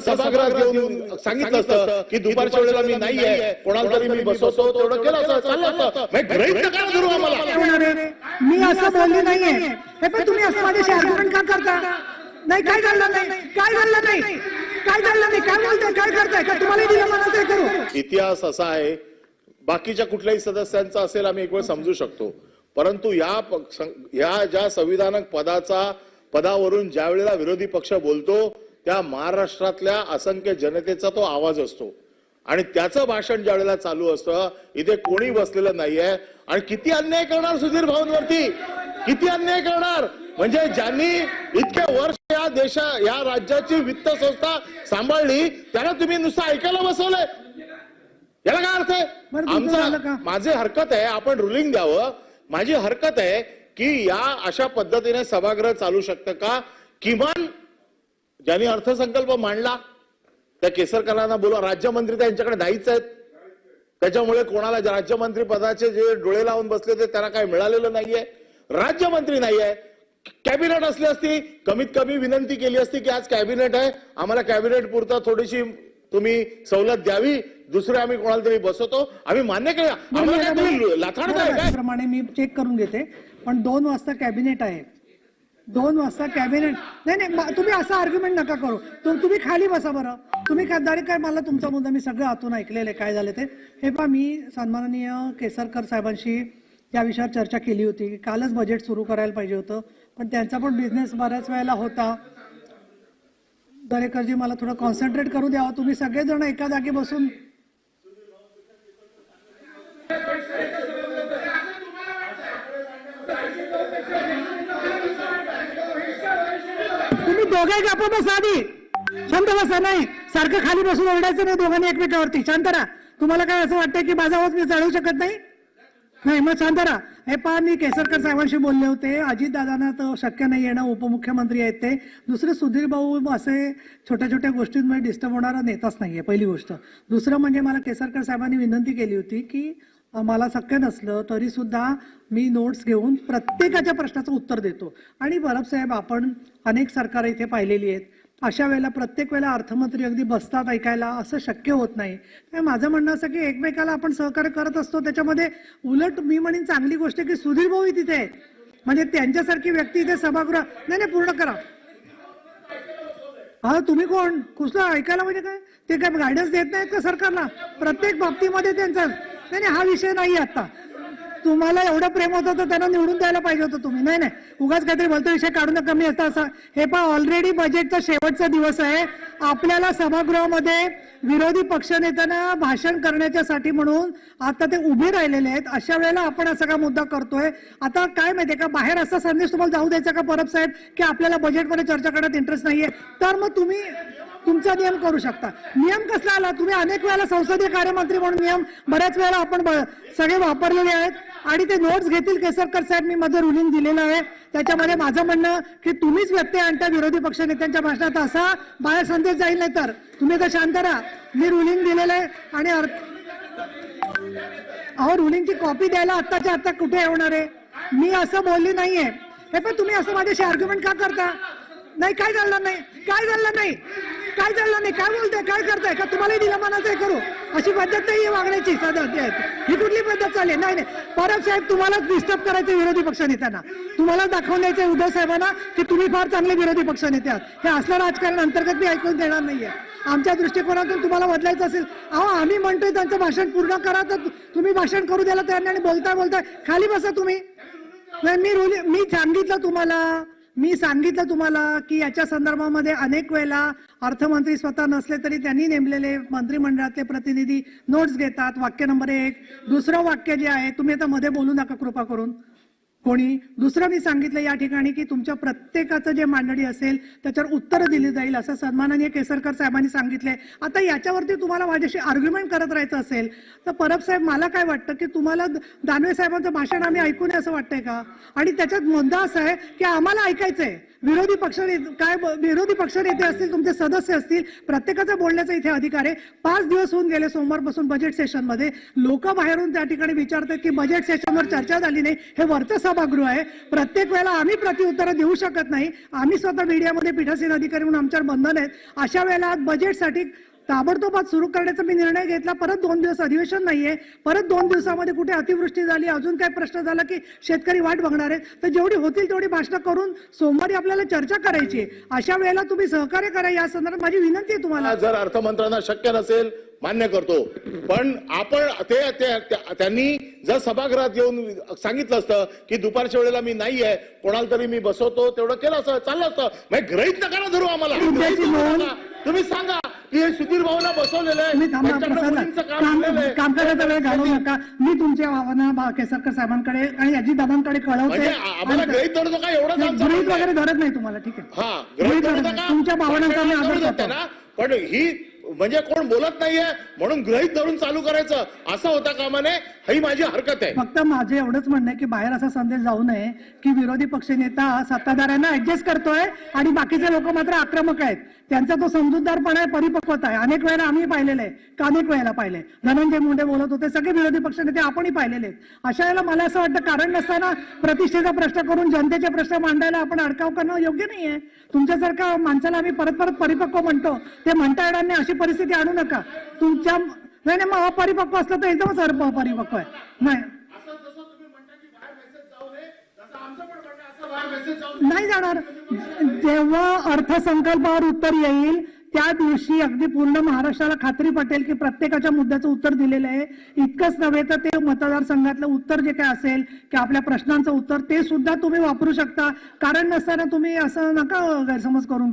सभागृहात घेऊन सांगितलं असतं की दुपारच्या वेळेला मी नाहीये कोणाला तरी मी बसवतो तेवढं केलं असं चाललं आम्हाला? मी असं बोलले नाहीये. हे पण तुम्ही असं माझ्याशी आर्ग्युमेंट का करता? नाही काय नाही? काय नाही? काय नाही? काय बोलताय? काय करताय? का तुम्हाला दिलं मला करू? इतिहास असा आहे बाकीच्या कुठल्याही सदस्यांचा असेल आम्ही एक वेळ समजू शकतो. परंतु या पक्ष या ज्या संविधानक पदाचा पदावरून ज्या वेळेला विरोधी पक्ष बोलतो त्या महाराष्ट्रातल्या असंख्य जनतेचा तो आवाज असतो. आणि त्याचं भाषण ज्या वेळेला चालू असतं इथे कोणी बसलेलं नाहीये. आणि किती अन्याय करणार सुधीर भाऊंवरती? किती अन्याय करणार? म्हणजे ज्यांनी इतके वर्ष या देशा या राज्याची वित्त संस्था सांभाळली त्यांना तुम्ही नुसतं ऐकायला बसवलंय. याला काय अर्थ आहे? आमचा माझे हरकत आहे आपण रुलिंग द्यावं. माझी हरकत आहे की या अशा पद्धतीने सभागृह चालू शकतं का? किमान ज्यांनी अर्थसंकल्प मांडला त्या केसरकरांना बोलवा. राज्यमंत्री त्यांच्याकडे नाहीच आहेत. त्याच्यामुळे कोणाला राज्यमंत्री पदाचे जे डोळे लावून बसले होते त्यांना काय मिळालेलं नाहीये. राज्यमंत्री नाहीये. कॅबिनेट असली असती कमीत कमी विनंती केली असती की आज कॅबिनेट आहे आम्हाला कॅबिनेट पुरता थोडीशी तुम्ही सवलत द्यावी दुसरे आम्ही कोणाला तरी बसवतो. आम्ही मान्य केलं प्रमाणे मी चेक करून घेते. पण दोन वाजता कॅबिनेट आहे. दोन वाजता कॅबिनेट. नाही नाही तुम्ही असं आर्ग्युमेंट नका करू. तुम- तुम्ही खाली बसा बरं. तुम्ही काय काय मला तुमचा मुद्दा मी सगळं आतून ऐकलेलं आहे काय झालं ते. हे पहा मी सन्माननीय केसरकर साहेबांशी या विषयावर चर्चा केली होती. की कालच बजेट सुरू करायला पाहिजे होतं. पण त्यांचा पण बिझनेस बऱ्याच वेळेला होता. दरेकरजी मला थोडं कॉन्सन्ट्रेट करू द्यावं तुम्ही सगळेजण एका जागी बसून दोघे गप्प बस आधी. शांत बसा नाही. सारखं खाली बसून ओरडायचं नाही दोघांनी एकमेकावरती. शांत राहा. तुम्हाला काय असं वाटतं की माझा आवाज मी चढवू शकत नाही? नाही मग शांत राहा. हे पहा मी केसरकर साहेबांशी बोलले होते. अजितदादांना तर शक्य नाही येणं. उपमुख्यमंत्री आहेत ते. दुसरे सुधीर भाऊ असे छोट्या छोट्या गोष्टींमध्ये डिस्टर्ब होणारा नेताच नाहीये पहिली गोष्ट. दुसरं म्हणजे मला केसरकर साहेबांनी विनंती केली होती की मला शक्य नसलं तरी सुद्धा मी नोट्स घेऊन प्रत्येकाच्या प्रश्नाचं उत्तर देतो. आणि बरब साहेब आपण अनेक सरकार इथे पाहिलेली आहेत. अशा वेळेला प्रत्येक वेळेला अर्थमंत्री अगदी बसतात ऐकायला असं शक्य होत नाही. माझं म्हणणं असं की एकमेकाला आपण सहकार्य करत असतो त्याच्यामध्ये उलट मी म्हणेन चांगली गोष्ट की सुधीर भाऊ तिथे म्हणजे त्यांच्यासारखी व्यक्ती इथे सभागृह नाही नाही पूर्ण करा. हा तुम्ही कोण? कुसलं ऐकायला म्हणजे काय? ते काय गायडन्स देत नाहीत का सरकारला? प्रत्येक बाबतीमध्ये त्यांचा नाही नाही, हा विषय नाही आता. तुम्हाला एवढं प्रेम होतं तर त्यांना निवडून द्यायला पाहिजे होतं तुम्ही. नाही नाही उगाच काहीतरी बोलतो विषय काढू नका मी असा. हे पण ऑलरेडी बजेटचा शेवटचा दिवस आहे. आपल्याला सभागृहामध्ये विरोधी पक्षनेत्यांना भाषण करण्याच्यासाठी म्हणून आता ते उभे राहिलेले आहेत. अशा वेळेला आपण असा का मुद्दा करतोय. आता काय माहितीये का बाहेर असा संदेश तुम्हाला जाऊ द्यायचा का परब साहेब की आपल्याला बजेटमध्ये चर्चा करण्यात इंटरेस्ट नाहीये. तर मग तुम्ही तुमचा नियम करू शकता. नियम कसला आला? तुम्ही अनेक वेळेला संसदीय कार्यमंत्री म्हणून नियम बऱ्याच वेळेला आपण सगळे वापरलेले आहेत. आणि ते नोट्स घेतील केसरकर साहेब. मी मध्ये रुलिंग दिलेलं आहे. त्याच्यामध्ये माझं म्हणणं की तुम्हीच व्यत्यय आणता विरोधी पक्ष नेत्यांच्या भाषणात. असा बाहेर संदेश जाईल नाही तर तुम्ही तर शांत राहा. मी रुलिंग दिलेलं आहे. आणि अर्थ अहो रुलिंगची कॉपी द्यायला आत्ताच्या आत्ता कुठे होणार आहे? मी असं बोलली नाहीये. हे पण तुम्ही असं माझ्याशी आर्ग्युमेंट का करता? नाही काय झालं नाही? काय झालं नाही? काय चाललं नाही? काय बोलतोय? काय करताय? का तुम्हालाही दिलं मनाचं करू? अशी पद्धत नाही वागण्याची साधं ही कुठली पद्धत चालेल नाही नाही. परब साहेब तुम्हालाच डिस्टर्ब करायचे विरोधी पक्ष नेत्यांना. तुम्हाला दाखवून द्यायचे उद्धव साहेबांना की तुम्ही फार चांगले विरोधी पक्ष नेते आहात. हे असलं राजकारण अंतर्गत मी ऐकून देणार नाहीये. आमच्या दृष्टिकोनातून तुम्हाला बदलायचं असेल अहो आम्ही म्हणतोय त्यांचं भाषण पूर्ण करा तर तुम्ही भाषण करू द्यायला तयार नाही आणि बोलताय बोलताय. खाली बसा तुम्ही. नाही मी रुली मी सांगितलं तुम्हाला. मी सांगितलं तुम्हाला की याच्या संदर्भामध्ये अनेक वेळेला अर्थमंत्री स्वतः नसले तरी त्यांनी नेमलेले मंत्रिमंडळातले प्रतिनिधी नोट्स घेतात. वाक्य नंबर एक दुसरं वाक्य जे आहे तुम्ही आता मध्ये बोलू नका कृपा करून. कोणी दुसरं मी सांगितलं या ठिकाणी की तुमच्या प्रत्येकाचं जे मांडणी असेल त्याच्यावर उत्तरं दिली जाईल असं सन्माननीय केसरकर साहेबांनी सांगितलंय आता याच्यावरती तुम्हाला माझ्याशी आर्ग्युमेंट करत राहायचं असेल तर परब साहेब मला काय वाटतं की तुम्हाला दानवे साहेबांचं भाषण आम्ही ऐकू नये असं वाटतंय का? आणि त्याच्यात मुद्दा असा आहे की आम्हाला ऐकायचं आहे विरोधी पक्ष काय विरोधी पक्ष नेते असतील तुमचे सदस्य असतील प्रत्येकाचा बोलण्याचा इथे अधिकार आहे. पाच दिवस होऊन गेले सोमवारपासून बजेट सेशनमध्ये लोक बाहेरून त्या ठिकाणी विचारतात की बजेट सेशनवर चर्चा झाली नाही. हे वरचं सभागृह आहे. प्रत्येक वेळेला आम्ही प्रतिउत्तरं देऊ शकत नाही. आम्ही स्वतः मीडियामध्ये पीठासीन अधिकारी म्हणून आमच्यावर बंधन आहेत. अशा वेळेला आज बजेटसाठी ताबडतोब आज सुरू करण्याचा मी निर्णय घेतला. परत दोन दिवस अधिवेशन नाहीये. परत दोन दिवसामध्ये कुठे अतिवृष्टी झाली अजून काय प्रश्न झाला की शेतकरी वाट बघणार आहेत. तर जेवढी होतील तेवढी भाषणं करून सोमवारी आपल्याला चर्चा करायची आहे. अशा वेळेला तुम्ही सहकार्य करा. या संदर्भात माझी विनंती आहे तुम्हाला. जर अर्थमंत्र्यांना शक्य नसेल मान्य करतो. पण आपण ते ते- त्या- त्यांनी जर सभागृहात येऊन सांगितलं असतं की दुपारच्या वेळेला मी नाहीये कोणाला तरी मी बसवतो तेवढं केलं असतं चाललं असतं. ग्रहित नका धरू आम्हाला. तुम्ही सांगा. हे सुधीर भाऊला बसवलेलं आहे त्यांच्याकडे काम काम झालेलं आहे. वेळ घालवू नका मी तुमच्या भावना केसरकर साहेबांकडे आणि अजित दादांकडे कळवते म्हणजे आ- आम्हाला आणि- ग्रहित धरू नका एवढंच नाही, आमचं गृहीत म्हणणं आहे. वगैरे धरत नाही तुम्हाला ठीक आहे हा गृहीत धरत. तुमच्या भावनांचा आदर करतो. पण ही म्हणजे कोण बोलत नाहीये म्हणून गृहित धरून चालू करायचं. असं होता कामा नये ही माझी हरकत आहे. फक्त माझे एवढंच म्हणणं आहे की बाहेर असा संदेश जाऊ नये की विरोधी पक्षनेता सत्ताधाऱ्यांना ऍडजस्ट करतोय आणि बाकीचे लोक मात्र आक्रमक आहेत. त्यांचा तो समजूतदारपणा आहे परिपक्वता आहे. अनेक वेळेला आम्ही पाहिलेलं आहे अनेक वेळेला पाहिले धनंजय मुंडे बोलत होते सगळे विरोधी पक्षनेते आपणही पाहिलेले आहेत. अशा वेळेला मला असं वाटतं कारण नसताना प्रतिष्ठेचा प्रश्न करून जनतेचे प्रश्न मांडायला आपण अडकाव करणं योग्य नाहीये. तुमच्यासारख्या माणसाला आम्ही परत परत परिपक्व म्हणतो. ते म्हणता येणार नाही अशी परिस्थिती आणू नका. तुमच्या नाही नाही मग अपरिपक्व असलं तर एकदमच अपरिपक्व आहे. नाही. नाही जाणार. जेव्हा अर्थसंकल्पावर उत्तर येईल त्या दिवशी अगदी पूर्ण महाराष्ट्राला खात्री पटेल की प्रत्येकाच्या मुद्द्याचं उत्तर दिलेलं आहे. इतकंच नव्हे तर ते मतदारसंघातलं उत्तर जे काय असेल की आपल्या प्रश्नांचं उत्तर ते सुद्धा तुम्ही वापरू शकता. कारण नसताना तुम्ही असं नका गैरसमज करून